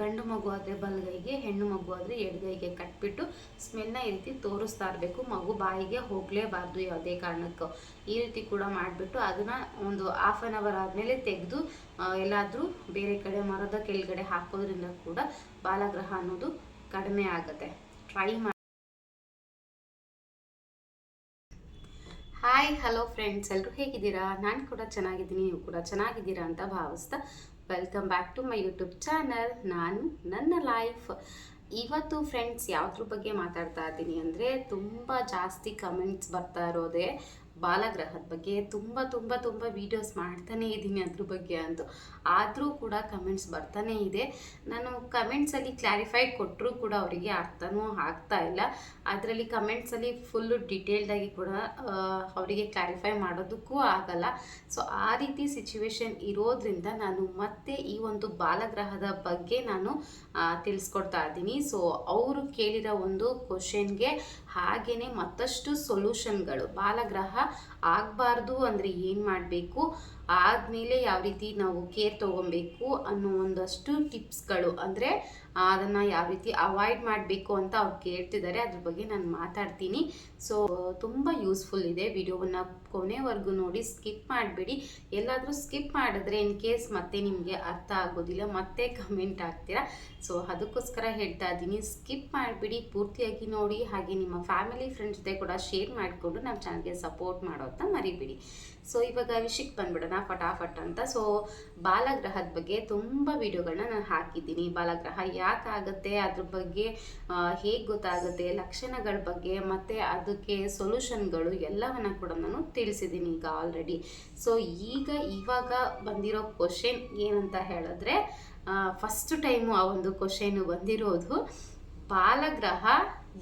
ಗಂಡು ಮಗು ಆದರೆ ಬಲಗೈಗೆ, ಹೆಣ್ಣು ಮಗು ಆದರೆ ಎಡಗೈಗೆ ಕಟ್ಬಿಟ್ಟು ಸ್ಮೆಲ್ನ ಈ ರೀತಿ ತೋರಿಸ್ತಾ ಇರಬೇಕು. ಮಗು ಬಾಯಿಗೆ ಹೋಗಲೇಬಾರ್ದು ಯಾವುದೇ ಕಾರಣಕ್ಕೂ. ಈ ರೀತಿ ಕೂಡ ಮಾಡಿಬಿಟ್ಟು ಅದನ್ನು ಒಂದು ಹಾಫ್ ಆನ್ ಅವರ್ ಆದಮೇಲೆ ತೆಗೆದು ಎಲ್ಲಾದರೂ ಬೇರೆ ಕಡೆ ಮರದ ಕೆಳಗಡೆ ಹಾಕೋದ್ರಿಂದ ಕೂಡ ಬಾಲಗ್ರಹ ಅನ್ನೋದು ಕಡಿಮೆ ಆಗುತ್ತೆ. ಟ್ರೈ ಮಾಡಿ ಹಾಯ್ ಹಲೋ ಫ್ರೆಂಡ್ಸ್ ಎಲ್ಲರೂ ಹೇಗಿದ್ದೀರಾ? ನಾನು ಕೂಡ ಚೆನ್ನಾಗಿದ್ದೀನಿ, ನೀವು ಕೂಡ ಚೆನ್ನಾಗಿದ್ದೀರಾ ಅಂತ ಭಾವಿಸ್ತಾ welcome back to my YouTube channel ನಾನು ನನ್ನ ಲೈಫ್ ಇವತ್ತು ಫ್ರೆಂಡ್ಸ್ ಯಾವುದ್ರ ಬಗ್ಗೆ ಮಾತಾಡ್ತಾ ಇದ್ದೀನಿ ಅಂದರೆ ತುಂಬ ಜಾಸ್ತಿ ಕಮೆಂಟ್ಸ್ ಬರ್ತಾ ಇರೋದೇ ಬಾಲಗ್ರಹದ ಬಗ್ಗೆ ತುಂಬ ತುಂಬ ತುಂಬ ವೀಡಿಯೋಸ್ ಮಾಡ್ತಾನೇ ಇದ್ದೀನಿ ಅದ್ರ ಬಗ್ಗೆ ಅಂತ. ಆದರೂ ಕೂಡ ಕಮೆಂಟ್ಸ್ ಬರ್ತಾನೇ ಇದೆ. ನಾನು ಕಮೆಂಟ್ಸಲ್ಲಿ ಕ್ಲಾರಿಫೈ ಕೊಟ್ಟರೂ ಕೂಡ ಅವರಿಗೆ ಅರ್ಥನೂ ಆಗ್ತಾ ಇಲ್ಲ. ಅದರಲ್ಲಿ ಕಮೆಂಟ್ಸಲ್ಲಿ ಫುಲ್ಲು ಡಿಟೇಲ್ಡಾಗಿ ಕೂಡ ಅವರಿಗೆ ಕ್ಲಾರಿಫೈ ಮಾಡೋದಕ್ಕೂ ಆಗಲ್ಲ. ಸೊ ಆ ರೀತಿ ಸಿಚುವೇಶನ್ ಇರೋದ್ರಿಂದ ನಾನು ಮತ್ತೆ ಈ ಒಂದು ಬಾಲಗ್ರಹದ ಬಗ್ಗೆ ನಾನು ತಿಳಿಸ್ಕೊಡ್ತಾ ಇದ್ದೀನಿ. ಸೊ ಅವರು ಕೇಳಿರೋ ಒಂದು ಕ್ವಶನ್ಗೆ ಹಾಗೆಯೇ ಮತ್ತಷ್ಟು ಸೊಲ್ಯೂಷನ್ಗಳು ಬಾಲಗ್ರಹ ಆಗಬಾರ್ದು ಅಂದರೆ ಏನು ಮಾಡಬೇಕು? ಆದಮೇಲೆ ಯಾವ ರೀತಿ ನಾವು ಕೇರ್ ತೊಗೊಬೇಕು ಅನ್ನೋ ಒಂದಷ್ಟು ಟಿಪ್ಸ್ಗಳು ಅಂದರೆ ಅದನ್ನು ಯಾವ ರೀತಿ ಅವಾಯ್ಡ್ ಮಾಡಬೇಕು ಅಂತ ಅವ್ರು ಕೇಳ್ತಿದ್ದಾರೆ. ಅದ್ರ ಬಗ್ಗೆ ನಾನು ಮಾತಾಡ್ತೀನಿ. ಸೊ ತುಂಬ ಯೂಸ್ಫುಲ್ ಇದೆ ವಿಡಿಯೋವನ್ನು ಕೊನೆವರೆಗೂ ನೋಡಿ. ಸ್ಕಿಪ್ ಮಾಡಬೇಡಿ. ಎಲ್ಲಾದರೂ ಸ್ಕಿಪ್ ಮಾಡಿದ್ರೆ ಇನ್ ಕೇಸ್ ಮತ್ತೆ ನಿಮಗೆ ಅರ್ಥ ಆಗೋದಿಲ್ಲ, ಮತ್ತೆ ಕಮೆಂಟ್ ಆಗ್ತೀರಾ ಸೊ ಅದಕ್ಕೋಸ್ಕರ ಹೇಳ್ತಾ ಇದ್ದೀನಿ. ಸ್ಕಿಪ್ ಮಾಡಿಬಿಡಿ. ಪೂರ್ತಿಯಾಗಿ ನೋಡಿ. ಹಾಗೆ ನಿಮ್ಮ ಫ್ಯಾಮಿಲಿ ಫ್ರೆಂಡ್ಸ್ ಜೊತೆ ಕೂಡ ಶೇರ್ ಮಾಡಿಕೊಂಡು ನಮ್ಮ ಚಾನಲ್ಗೆ ಸಪೋರ್ಟ್ ಮಾಡೋದನ್ನ ಮರಿಬಿಡಿ. ಸೊ ಇವಾಗ ವಿಷಯಕ್ಕೆ ಬಂದ್ಬಿಡೋಣ. ಫಟಾಫಟ್ ಅಂತ. ಸೊ ಬಾಲಗ್ರಹದ ಬಗ್ಗೆ ತುಂಬ ವಿಡಿಯೋಗಳನ್ನ ನಾನು ಹಾಕಿದ್ದೀನಿ. ಬಾಲಗ್ರಹ ಯಾಕಾಗುತ್ತೆ ಅದ್ರ ಬಗ್ಗೆ ಹೇಗೆ ಗೊತ್ತಾಗುತ್ತೆ? ಲಕ್ಷಣಗಳ ಬಗ್ಗೆ ಮತ್ತು ಅದಕ್ಕೆ ಸೊಲ್ಯೂಷನ್ಗಳು ಎಲ್ಲವನ್ನ ಕೂಡ ನಾನು ತಿಳಿಸಿದ್ದೀನಿ ಈಗ ಆಲ್ರೆಡಿ ಸೊ ಈಗ ಇವಾಗ ಬಂದಿರೋ ಕ್ವಶನ್ ಏನಂತ ಹೇಳಿದ್ರೆ ಫಸ್ಟ್ ಟೈಮು ಆ ಒಂದು ಕ್ವಶನು ಬಂದಿರೋದು, ಬಾಲಗ್ರಹ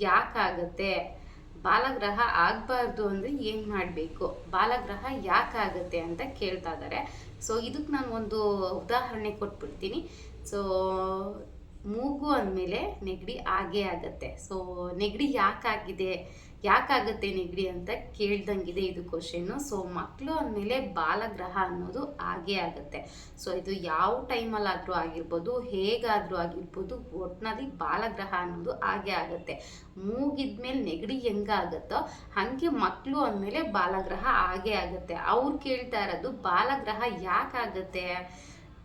ಯಾಕಾಗತ್ತೆ ಬಾಲಗ್ರಹ ಆಗಬಾರ್ದು ಅಂದರೆ ಏನು ಮಾಡಬೇಕು? ಬಾಲಗ್ರಹ ಯಾಕಾಗತ್ತೆ ಅಂತ ಕೇಳ್ತಾ ಇದ್ದಾರೆ ಸೊ ಇದಕ್ಕೆ ನಾನು ಒಂದು ಉದಾಹರಣೆ ಕೊಟ್ಬಿಡ್ತೀನಿ. ಸೊ ಮೂಗು ಅಂದಮೇಲೆ ನೆಗಡಿ ಆಗೇ ಆಗತ್ತೆ. ಸೊ ನೆಗಡಿ ಯಾಕಾಗಿದೆ ಯಾಕಾಗತ್ತೆ ನೆಗಡಿ ಅಂತ ಕೇಳ್ದಂಗಿದೆ ಇದು ಕ್ವಶನ್ನು ಸೊ ಮಕ್ಕಳು ಅಂದಮೇಲೆ ಬಾಲಗ್ರಹ ಅನ್ನೋದು ಆಗೇ ಆಗುತ್ತೆ. ಸೊ ಇದು ಯಾವ ಟೈಮಲ್ಲಾದರೂ ಆಗಿರ್ಬೋದು, ಹೇಗಾದರೂ ಆಗಿರ್ಬೋದು ಒಟ್ಟಿನಲ್ಲಿ ಬಾಲಗ್ರಹ ಅನ್ನೋದು ಆಗೇ ಆಗುತ್ತೆ. ಮೂಗಿದ್ಮೇಲೆ ನೆಗಡಿ ಹೆಂಗಾಗತ್ತೋ, ಹಾಗೆ ಮಕ್ಕಳು ಅಂದಮೇಲೆ ಬಾಲಗ್ರಹ ಆಗೇ ಆಗುತ್ತೆ. ಅವ್ರು ಕೇಳ್ತಾ ಇರೋದು, ಬಾಲಗ್ರಹ ಯಾಕಾಗತ್ತೆ?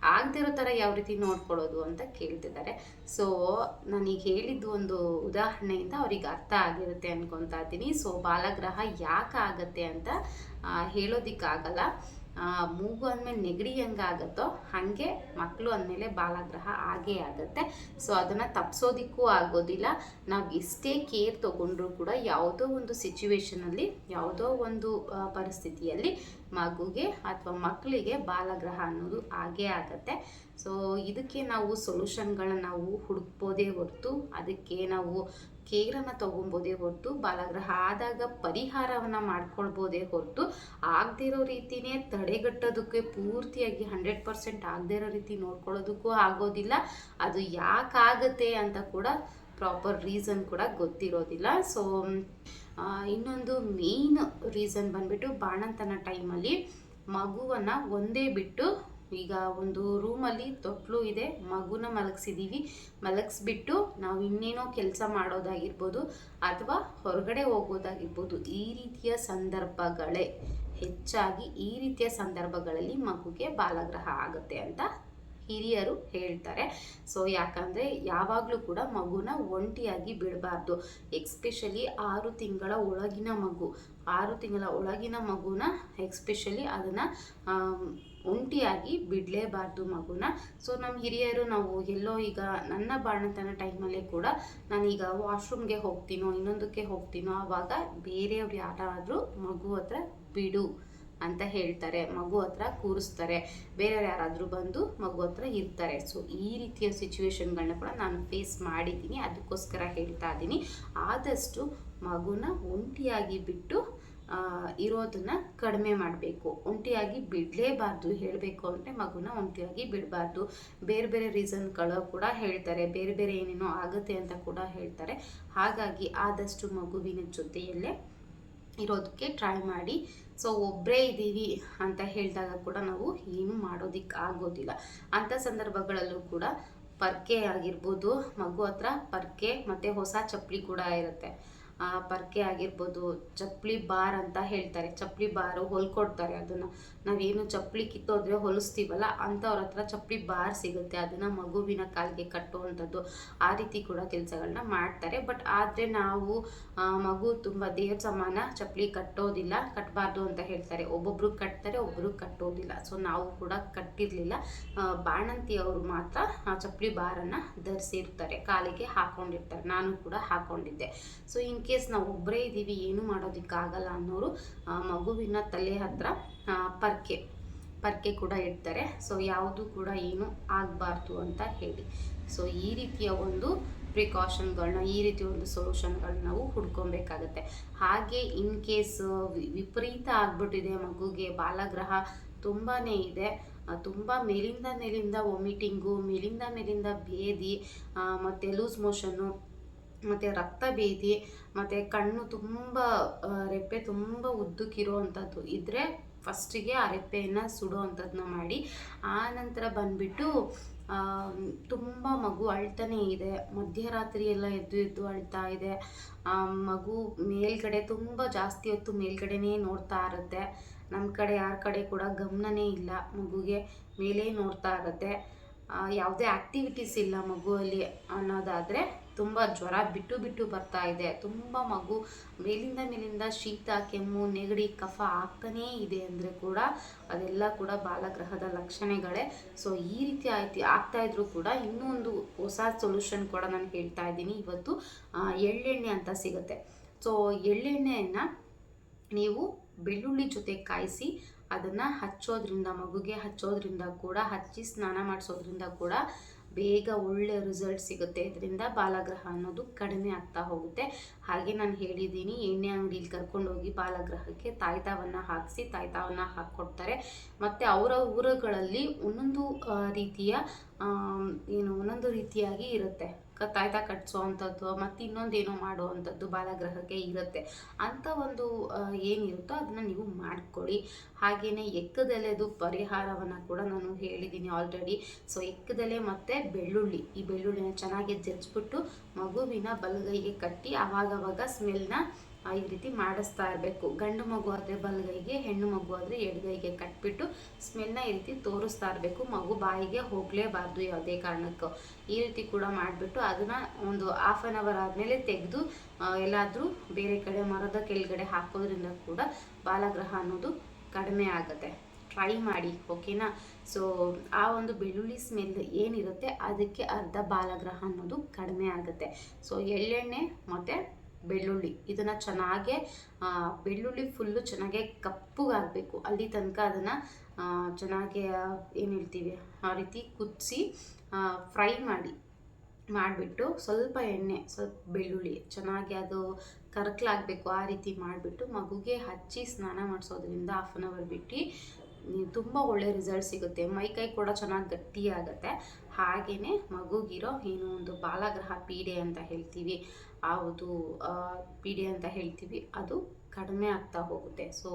ಆಗದಿರೋ ಥರ ಯಾವ ರೀತಿ ನೋಡ್ಕೊಳ್ಳೋದು ಅಂತ ಕೇಳ್ತಿದ್ದಾರೆ. ಸೊ ನಾನೀಗ ಹೇಳಿದ್ದು ಒಂದು ಉದಾಹರಣೆಯಿಂದ ಅವ್ರಿಗೆ ಅರ್ಥ ಆಗಿರುತ್ತೆ ಅನ್ಕೊತಾ ಇದ್ದೀನಿ. ಸೊ ಬಾಲಗ್ರಹ ಯಾಕೆ ಆಗತ್ತೆ ಅಂತ ಹೇಳೋದಿಕ್ಕಾಗಲ್ಲ. ಮೂಗು ಅಂದಮೇಲೆ ನೆಗಡಿ ಆಗುತ್ತೋ ಹಾಗೆ ಮಕ್ಕಳು ಅಂದಮೇಲೆ ಬಾಲಗ್ರಹ ಆಗೇ ಆಗುತ್ತೆ. ಸೊ ಅದನ್ನು ತಪ್ಪಿಸೋದಿಕ್ಕೂ ಆಗೋದಿಲ್ಲ. ನಾವು ಎಷ್ಟೇ ಕೇರ್ ತೊಗೊಂಡ್ರೂ ಕೂಡ ಯಾವುದೋ ಒಂದು ಸಿಚುವೇಶನಲ್ಲಿ ಯಾವುದೋ ಒಂದು ಪರಿಸ್ಥಿತಿಯಲ್ಲಿ ಮಗುಗೆ ಅಥವಾ ಮಕ್ಕಳಿಗೆ ಬಾಲಗ್ರಹ ಅನ್ನೋದು ಆಗೇ ಆಗುತ್ತೆ. ಸೊ ಇದಕ್ಕೆ ನಾವು ಸೊಲ್ಯೂಷನ್ಗಳನ್ನ ನಾವು ಹುಡುಕ್ಬೋದೇ ಹೊರತು, ಅದಕ್ಕೆ ನಾವು ಕೇರನ್ನು ತೊಗೊಬೋದೇ ಹೊರತು, ಬಾಲಗ್ರಹ ಆದಾಗ ಪರಿಹಾರವನ್ನು ಮಾಡ್ಕೊಳ್ಬೋದೇ ಹೊರತು, ಆಗದೇ ರೀತಿನೇ ತಡೆಗಟ್ಟೋದಕ್ಕೆ ಪೂರ್ತಿಯಾಗಿ ಹಂಡ್ರೆಡ್ ಪರ್ಸೆಂಟ್ ಆಗದೇ ರೀತಿ ನೋಡ್ಕೊಳ್ಳೋದಕ್ಕೂ ಆಗೋದಿಲ್ಲ. ಅದು ಯಾಕಾಗತ್ತೆ ಅಂತ ಕೂಡ ಪ್ರಾಪರ್ ರೀಸನ್ ಕೂಡ ಗೊತ್ತಿರೋದಿಲ್ಲ. ಸೊ ಇನ್ನೊಂದು ಮೇಯ್ನ್ ರೀಸನ್ ಬಂದ್ಬಿಟ್ಟು ಬಾಣಂತನ ಟೈಮಲ್ಲಿ ಮಗುವನ್ನು ಒಂದೇ ಬಿಟ್ಟು ಈಗ ಒಂದು ರೂಮಲ್ಲಿ ತೊಟ್ಲು ಇದೆ, ಮಗುನ ಮಲಗಿಸಿದ್ದೀವಿ ಮಲಗಿಸ್ಬಿಟ್ಟು ನಾವು ಇನ್ನೇನೋ ಕೆಲಸ ಮಾಡೋದಾಗಿರ್ಬೋದು ಅಥವಾ ಹೊರಗಡೆ ಹೋಗೋದಾಗಿರ್ಬೋದು. ಈ ರೀತಿಯ ಸಂದರ್ಭಗಳೇ ಹೆಚ್ಚಾಗಿ ಈ ರೀತಿಯ ಸಂದರ್ಭಗಳಲ್ಲಿ ಮಗುಗೆ ಬಾಲಗ್ರಹ ಆಗುತ್ತೆ ಅಂತ ಹಿರಿಯರು ಹೇಳ್ತಾರೆ. ಸೊ ಯಾಕಂದರೆ ಯಾವಾಗಲೂ ಕೂಡ ಮಗುನ ಒಂಟಿಯಾಗಿ ಬಿಡಬಾರ್ದು. ಎಕ್ಸ್ಪೆಷಲಿ ಆರು ತಿಂಗಳ ಒಳಗಿನ ಮಗು. ಆರು ತಿಂಗಳ ಒಳಗಿನ ಮಗುನ ಎಕ್ಸ್ಪೆಷಲಿ ಅದನ್ನು ಒಂಟಿಯಾಗಿ ಬಿಡಲೇಬಾರ್ದು ಮಗುನ. ಸೊ ನಮ್ಮ ಹಿರಿಯರು ನಾವು ಎಲ್ಲೋ ಈಗ ನನ್ನ ಬಾಣತನ ಟೈಮಲ್ಲೇ ಕೂಡ ನಾನೀಗ ವಾಶ್ರೂಮ್ಗೆ ಹೋಗ್ತೀನೋ, ಇನ್ನೊಂದಕ್ಕೆ ಹೋಗ್ತೀನೋ, ಆವಾಗ ಬೇರೆಯವ್ರು ಯಾರಾದರೂ ಮಗು ಹತ್ರ ಬಿಡು. ಅಂತ ಹೇಳ್ತಾರೆ. ಮಗು ಹತ್ರ ಕೂರಿಸ್ತಾರೆ. ಬೇರೆಯವ್ರು ಯಾರಾದರೂ ಬಂದು ಮಗು ಹತ್ರ ಇರ್ತಾರೆ. ಸೊ ಈ ರೀತಿಯ ಸಿಚುವೇಶನ್ಗಳನ್ನ ಕೂಡ ನಾನು ಫೇಸ್ ಮಾಡಿದ್ದೀನಿ. ಅದಕ್ಕೋಸ್ಕರ ಹೇಳ್ತಾ ಇದ್ದೀನಿ. ಆದಷ್ಟು ಮಗುನ ಒಂಟಿಯಾಗಿ ಬಿಟ್ಟು ಇರೋದನ್ನ ಕಡಿಮೆ ಮಾಡಬೇಕು. ಒಂಟಿಯಾಗಿ ಬಿಡಲೇಬಾರ್ದು. ಹೇಳಬೇಕು ಅಂದರೆ ಮಗುನ ಒಂಟಿಯಾಗಿ ಬಿಡಬಾರ್ದು. ಬೇರೆ ಬೇರೆ ರೀಸನ್ಗಳು ಕೂಡ ಹೇಳ್ತಾರೆ. ಬೇರೆ ಬೇರೆ ಏನೇನೋ ಆಗುತ್ತೆ ಅಂತ ಕೂಡ ಹೇಳ್ತಾರೆ. ಹಾಗಾಗಿ ಆದಷ್ಟು ಮಗುವಿನ ಜೊತೆಯಲ್ಲೇ ಇರೋದಕ್ಕೆ ಟ್ರೈ ಮಾಡಿ. ಸೊ ಒಬ್ಬರೇ ಇದ್ದೀವಿ ಅಂತ ಹೇಳಿದಾಗ ಕೂಡ ನಾವು ಏನು ಮಾಡೋದಕ್ಕೆ ಆಗೋದಿಲ್ಲ. ಅಂಥ ಸಂದರ್ಭಗಳಲ್ಲೂ ಕೂಡ ಪರ್ಕೆ ಆಗಿರ್ಬೋದು ಮಗು ಹತ್ರ ಪರ್ಕೆ ಮತ್ತು ಹೊಸ ಚಪ್ಪಲಿ ಕೂಡ ಇರುತ್ತೆ. ಆ, ಪರ್ಕೆ ಆಗಿರ್ಬೋದು ಚಪ್ಪಲಿ ಬಾರ್ ಅಂತ ಹೇಳ್ತಾರೆ. ಚಪ್ಪಲಿ ಬಾರು ಹೊಲ್ಕೊಡ್ತಾರೆ ಅದನ್ನು. ನಾವೇನು ಚಪ್ಪಲಿ ಕಿತ್ತೋದ್ರೆ ಹೊಲಿಸ್ತೀವಲ್ಲ ಅಂಥವ್ರ ಹತ್ರ ಚಪ್ಪಲಿ ಬಾರ್ ಸಿಗುತ್ತೆ ಅದನ್ನು ಮಗುವಿನ ಕಾಲಿಗೆ ಕಟ್ಟುವಂಥದ್ದು ಆ ರೀತಿ ಕೂಡ ಕೆಲಸಗಳನ್ನ ಮಾಡ್ತಾರೆ. ಬಟ್ ಆದರೆ ನಾವು ಮಗು ತುಂಬ ದೇಹ ಸಮಾನ ಚಪ್ಪಲಿ ಕಟ್ಟೋದಿಲ್ಲ ಕಟ್ಟಬಾರ್ದು ಅಂತ ಹೇಳ್ತಾರೆ. ಒಬ್ಬೊಬ್ರು ಕಟ್ತಾರೆ ಒಬ್ಬರು ಕಟ್ಟೋದಿಲ್ಲ. ಸೊ ನಾವು ಕೂಡ ಕಟ್ಟಿರಲಿಲ್ಲ. ಬಾಣಂತಿ ಅವರು ಮಾತ್ರ ಆ ಚಪ್ಪಲಿ ಬಾರನ್ನು ಧರಿಸಿರ್ತಾರೆ. ಕಾಲಿಗೆ ಹಾಕೊಂಡಿರ್ತಾರೆ. ನಾನು ಕೂಡ ಹಾಕೊಂಡಿದ್ದೆ. ಸೊ ಇನ್ ಕೇಸ್ ನಾವು ಒಬ್ಬರೇ ಇದ್ದೀವಿ ಏನು ಮಾಡೋದಕ್ಕಾಗಲ್ಲ ಅನ್ನೋರು ಮಗುವಿನ ತಲೆ ಹತ್ರ ಆ, ಪರ್ಕೆ ಪರ್ಕೆ ಕೂಡ ಇಡ್ತಾರೆ. ಸೊ ಯಾವುದು ಕೂಡ ಏನು ಆಗಬಾರ್ದು ಅಂತ ಹೇಳಿ. ಸೊ ಈ ರೀತಿಯ ಒಂದು ಪ್ರಿಕಾಷನ್ಗಳನ್ನ, ಈ ರೀತಿ ಒಂದು ಸೊಲ್ಯೂಷನ್ಗಳನ್ನ ನಾವು ಹುಡ್ಕೊಬೇಕಾಗತ್ತೆ. ಹಾಗೆ ಇನ್ ಕೇಸ್ ವಿಪರೀತ ಆಗ್ಬಿಟ್ಟಿದೆ ಮಗುಗೆ, ಬಾಲಗ್ರಹ ತುಂಬಾ ಇದೆ. ತುಂಬ ಮೇಲಿಂದ ಮೇಲಿಂದ ವಾಮಿಟಿಂಗು ಮೇಲಿಂದ ಮೇಲಿಂದ ಭೇದಿ ಮತ್ತು ಲೂಸ್ ಮೋಷನ್ನು ಮತ್ತು ರಕ್ತ ಭೇದಿ, ಮತ್ತು ಕಣ್ಣು ತುಂಬ ರೆಪ್ಪೆ ತುಂಬ ಉದ್ದಕ್ಕಿರೋ ಇದ್ದರೆ ಫಸ್ಟಿಗೆ ಆ ರೆಪ್ಪೆಯನ್ನು ಸುಡೋ ಅಂಥದ್ದನ್ನ ಮಾಡಿ, ಆ ನಂತರ ಬಂದುಬಿಟ್ಟು ತುಂಬ ಮಗು ಅಳ್ತಾನೇ ಇದೆ. ಮಧ್ಯರಾತ್ರಿ ಎಲ್ಲ ಎದ್ದು ಎದ್ದು ಅಳ್ತಾ ಇದೆ. ಮಗು ಮೇಲ್ಗಡೆ ತುಂಬ ಜಾಸ್ತಿ ಹೊತ್ತು ಮೇಲ್ಗಡೆನೇ ನೋಡ್ತಾ ಇರುತ್ತೆ. ನಮ್ಮ ಕಡೆ, ಯಾರ ಕಡೆ ಕೂಡ ಗಮನನೇ ಇಲ್ಲ ಮಗುಗೆ ಮೇಲೇ ನೋಡ್ತಾ ಇರುತ್ತೆ. ಯಾವುದೇ ಆ್ಯಕ್ಟಿವಿಟೀಸ್ ಇಲ್ಲ ಮಗುವಲ್ಲಿ ಅನ್ನೋದಾದರೆ ತುಂಬ ಜ್ವರ ಬಿಟ್ಟು ಬಿಟ್ಟು ಬರ್ತಾ ಇದೆ. ತುಂಬ ಮಗು ಮೇಲಿಂದ ಮೇಲಿಂದ ಶೀತ, ಕೆಮ್ಮು, ನೆಗಡಿ, ಕಫ ಆಗ್ತಾನೇ ಇದೆ ಅಂದರೆ ಕೂಡ ಅದೆಲ್ಲ ಕೂಡ ಬಾಲಗ್ರಹದ ಲಕ್ಷಣಗಳೇ. ಸೊ ಈ ರೀತಿ ಆಯ್ತು ಆಗ್ತಾ ಇದ್ರೂ ಕೂಡ ಇನ್ನೂ ಒಂದು ಹೊಸ ಸೊಲ್ಯೂಷನ್ ಕೂಡ ನಾನು ಹೇಳ್ತಾ ಇದ್ದೀನಿ. ಇವತ್ತು ಎಳ್ಳೆಣ್ಣೆ ಅಂತ ಸಿಗುತ್ತೆ. ಸೊ ಎಳ್ಳೆಣ್ಣೆಯನ್ನು ನೀವು ಬೆಳ್ಳುಳ್ಳಿ ಜೊತೆ ಕಾಯಿಸಿ ಅದನ್ನು ಹಚ್ಚೋದ್ರಿಂದ ಮಗುಗೆ ಹಚ್ಚೋದ್ರಿಂದ ಕೂಡ ಹಚ್ಚಿ ಸ್ನಾನ ಮಾಡಿಸೋದ್ರಿಂದ ಕೂಡ ಬೇಗ ಒಳ್ಳೆ ರಿಸಲ್ಟ್ ಸಿಗುತ್ತೆ. ಇದರಿಂದ ಬಾಲಗ್ರಹ ಅನ್ನೋದು ಕಡಿಮೆ ಆಗ್ತಾ ಹೋಗುತ್ತೆ. ಹಾಗೆ ನಾನು ಹೇಳಿದ್ದೀನಿ, ಎಣ್ಣೆ ಅಂಗಡಿಲಿ ಕರ್ಕೊಂಡೋಗಿ ಬಾಲಗ್ರಹಕ್ಕೆ ತಾಯ್ತಾವನ್ನು ಹಾಕಿಸಿ, ತಾಯ್ತಾವನ್ನು ಹಾಕ್ಕೊಡ್ತಾರೆ ಮತ್ತು ಅವರ ಊರುಗಳಲ್ಲಿ ಒಂದೊಂದು ರೀತಿಯ ಏನು, ಒಂದೊಂದು ರೀತಿಯಾಗಿ ಇರುತ್ತೆ. ಕ ತಾಯ್ತ ಕಟ್ಸೋ ಅಂಥದ್ದು ಮತ್ತು ಇನ್ನೊಂದೇನೋ ಮಾಡೋ ಅಂಥದ್ದು ಬಾಲಗ್ರಹಕ್ಕೆ ಇರುತ್ತೆ. ಅಂಥ ಒಂದು ಏನಿರುತ್ತೋ ಅದನ್ನು ನೀವು ಮಾಡ್ಕೊಳ್ಳಿ. ಹಾಗೆಯೇ ಎಕ್ಕದಲೆದು ಪರಿಹಾರವನ್ನು ಕೂಡ ನಾನು ಹೇಳಿದ್ದೀನಿ ಆಲ್ರೆಡಿ ಸೊ ಎಕ್ಕದಲೆ ಮತ್ತು ಬೆಳ್ಳುಳ್ಳಿ. ಈ ಬೆಳ್ಳುಳ್ಳಿನ ಚೆನ್ನಾಗಿ ಜಜ್ಜಿಬಿಟ್ಟು ಮಗುವಿನ ಬಲಗೈಗೆ ಕಟ್ಟಿ ಆವಾಗವಾಗ ಸ್ಮೆಲ್ನ ಈ ರೀತಿ ಮಾಡಿಸ್ತಾ ಇರಬೇಕು. ಗಂಡು ಮಗು ಆದರೆ ಬಲಗೈಗೆ, ಹೆಣ್ಣು ಮಗು ಆದರೆ ಎಡಗೈಗೆ ಕಟ್ಬಿಟ್ಟು ಸ್ಮೆಲ್ನ ಈ ರೀತಿ ತೋರಿಸ್ತಾ ಇರಬೇಕು. ಮಗು ಬಾಯಿಗೆ ಹೋಗಲೇಬಾರ್ದು ಯಾವುದೇ ಕಾರಣಕ್ಕೂ. ಈ ರೀತಿ ಕೂಡ ಮಾಡಿಬಿಟ್ಟು ಅದನ್ನು ಒಂದು ಹಾಫ್ ಆನ್ ಅವರ್ ಆದಮೇಲೆ ತೆಗೆದು ಎಲ್ಲಾದರೂ ಬೇರೆ ಕಡೆ ಮರದ ಕೆಳಗಡೆ ಹಾಕೋದ್ರಿಂದ ಕೂಡ ಬಾಲಗ್ರಹ ಅನ್ನೋದು ಕಡಿಮೆ ಆಗುತ್ತೆ. ಟ್ರೈ ಮಾಡಿ ಓಕೆನಾ ಸೊ ಆ ಒಂದು ಬೆಳ್ಳುಳ್ಳಿ ಸ್ಮೆಲ್ ಏನಿರುತ್ತೆ ಅದಕ್ಕೆ ಅರ್ಧ ಬಾಲಗ್ರಹ ಅನ್ನೋದು ಕಡಿಮೆ ಆಗುತ್ತೆ. ಸೊ ಎಳ್ಳೆಣ್ಣೆ ಮತ್ತು ಬೆಳ್ಳುಳ್ಳಿ. ಇದನ್ನು ಚೆನ್ನಾಗೆ ಬೆಳ್ಳುಳ್ಳಿ ಫುಲ್ಲು ಚೆನ್ನಾಗೆ ಕಪ್ಪುಗಾಗಬೇಕು. ಅಲ್ಲಿ ತನಕ ಅದನ್ನು ಚೆನ್ನಾಗಿ ಏನು ಹೇಳ್ತೀವಿ, ಆ ರೀತಿ ಕುದಿಸಿ ಫ್ರೈ ಮಾಡಿ, ಮಾಡಿಬಿಟ್ಟು ಸ್ವಲ್ಪ ಎಣ್ಣೆ, ಸ್ವಲ್ಪ ಬೆಳ್ಳುಳ್ಳಿ, ಚೆನ್ನಾಗಿ ಅದು ಕರ್ಕಲಾಗಬೇಕು ಆ ರೀತಿ ಮಾಡಿಬಿಟ್ಟು ಮಗುಗೆ ಹಚ್ಚಿ ಸ್ನಾನ ಮಾಡಿಸೋದ್ರಿಂದ ಹಾಫ್ ಆನ್ ಅವರ್ ಬಿಟ್ಟು ತುಂಬ ಒಳ್ಳೆ ರಿಸಲ್ಟ್ ಸಿಗುತ್ತೆ. ಮೈ ಕೈ ಕೂಡ ಚೆನ್ನಾಗಿ ಗಟ್ಟಿಯಾಗುತ್ತೆ. ಹಾಗೆಯೇ ಮಗುಗಿರೋ ಏನು ಒಂದು ಬಾಲಗ್ರಹ ಪೀಡೆ ಅಂತ ಹೇಳ್ತೀವಿ. ಆ ಒಂದು ಪೀಡೆ ಅಂತ ಹೇಳ್ತೀವಿ. ಅದು ಕಡಿಮೆ ಆಗ್ತಾ ಹೋಗುತ್ತೆ. ಸೊ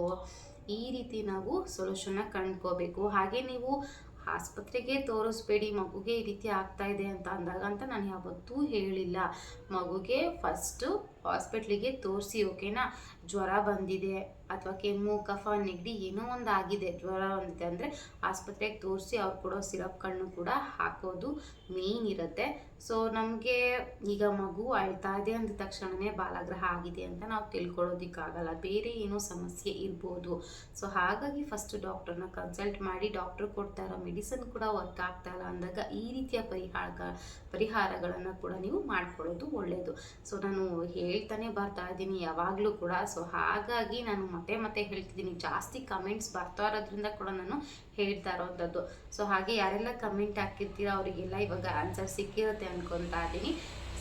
ಈ ರೀತಿ ನಾವು ಸೊಲ್ಯೂಷನ್ನ ಕಂಡ್ಕೋಬೇಕು. ಹಾಗೆ ನೀವು ಆಸ್ಪತ್ರೆಗೆ ತೋರಿಸ್ಬೇಡಿ, ಮಗುಗೆ ಈ ರೀತಿ ಆಗ್ತಾ ಇದೆ ಅಂತ ಅಂದಾಗ ಅಂತ ನಾನು ಯಾವತ್ತೂ ಹೇಳಿಲ್ಲ. ಮಗುಗೆ ಫಸ್ಟು ಹಾಸ್ಪಿಟ್ಲಿಗೆ ತೋರಿಸಿ, ಓಕೆನಾ? ಜ್ವರ ಬಂದಿದೆ ಅಥವಾ ಕೆಮ್ಮು, ಕಫ, ನೆಗಡಿ ಏನೋ ಒಂದು ಆಗಿದೆ ಜ್ವರ ಬಂದಿದೆ ಅಂದರೆ ಆಸ್ಪತ್ರೆಗೆ ತೋರಿಸಿ ಅವ್ರು ಕೊಡೋ ಸಿರಪ್ಗಳನ್ನೂ ಕೂಡ ಹಾಕೋದು ಮೇಯ್ನ್ ಇರುತ್ತೆ. ಸೊ ನಮಗೆ ಈಗ ಮಗು ಅಳ್ತಾ ಇದೆ ಅಂದ ತಕ್ಷಣವೇ ಬಾಲಾಗ್ರಹ ಆಗಿದೆ ಅಂತ ನಾವು ತಿಳ್ಕೊಳ್ಳೋದಕ್ಕಾಗಲ್ಲ ಬೇರೆ ಏನೋ ಸಮಸ್ಯೆ ಇರ್ಬೋದು. ಸೊ ಹಾಗಾಗಿ ಫಸ್ಟ್ ಡಾಕ್ಟರ್ನ ಕನ್ಸಲ್ಟ್ ಮಾಡಿ ಡಾಕ್ಟರ್ ಕೊಡ್ತಾ ಇರೋ ಮೆಡಿಸನ್ ಕೂಡ ವರ್ಕ್ ಆಗ್ತಾ ಇಲ್ಲ ಅಂದಾಗ ಈ ರೀತಿಯ ಪರಿಹಾರ ಪರಿಹಾರಗಳನ್ನು ಕೂಡ ನೀವು ಮಾಡ್ಕೊಳ್ಳೋದು ಒಳ್ಳೆಯದು ಸೊ ನಾನು ಹೇಳ್ತಾನೆ ಬರ್ತಾ ಇದ್ದೀನಿ, ಯಾವಾಗಲೂ ಕೂಡ. ಸೊ ಹಾಗಾಗಿ ನಾನು ಮತ್ತೆ ಮತ್ತೆ ಹೇಳ್ತಿದ್ದೀನಿ, ಜಾಸ್ತಿ ಕಮೆಂಟ್ಸ್ ಬರ್ತಾ ಇರೋದ್ರಿಂದ ಕೂಡ ನಾನು ಹೇಳ್ತಾ ಇರೋವಂಥದ್ದು ಸೊ ಹಾಗೆ ಯಾರೆಲ್ಲ ಕಮೆಂಟ್ ಹಾಕಿರ್ತೀರ ಅವರಿಗೆಲ್ಲ ಇವಾಗ ಆನ್ಸರ್ ಸಿಕ್ಕಿರುತ್ತೆ ಅಂದ್ಕೊತಾ ಇದ್ದೀನಿ.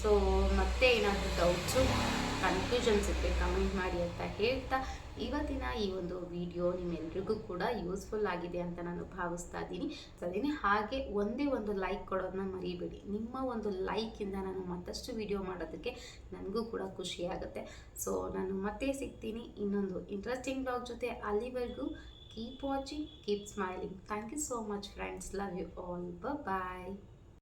ಸೊ ಮತ್ತೆ ಏನಾದರೂ ಡೌಟ್ಸು ಕನ್ಫ್ಯೂಷನ್ಸ್ ಇದ್ದರೆ ಕಮೆಂಟ್ ಮಾಡಿ ಅಂತ ಹೇಳ್ತಾ, ಇವತ್ತಿನ ಈ ಒಂದು ವಿಡಿಯೋ ನಿಮ್ಮೆಲ್ರಿಗೂ ಕೂಡ ಯೂಸ್ಫುಲ್ ಆಗಿದೆ ಅಂತ ನಾನು ಭಾವಿಸ್ತಾ ಇದ್ದೀನಿ. ಸರಿನೇ? ಹಾಗೆ ಒಂದೇ ಒಂದು ಲೈಕ್ ಕೊಡೋದನ್ನ ಮರಿಬೇಡಿ. ನಿಮ್ಮ ಒಂದು ಲೈಕಿಂದ ನಾನು ಮತ್ತಷ್ಟು ವಿಡಿಯೋ ಮಾಡೋದಕ್ಕೆ ನನಗೂ ಕೂಡ ಖುಷಿಯಾಗುತ್ತೆ ಸೊ ನಾನು ಮತ್ತೆ ಸಿಗ್ತೀನಿ ಇನ್ನೊಂದು ಇಂಟ್ರೆಸ್ಟಿಂಗ್ ಬ್ಲಾಗ್ ಜೊತೆ ಅಲ್ಲಿವರೆಗೂ keep watching keep smiling thank you so much friends love you all bye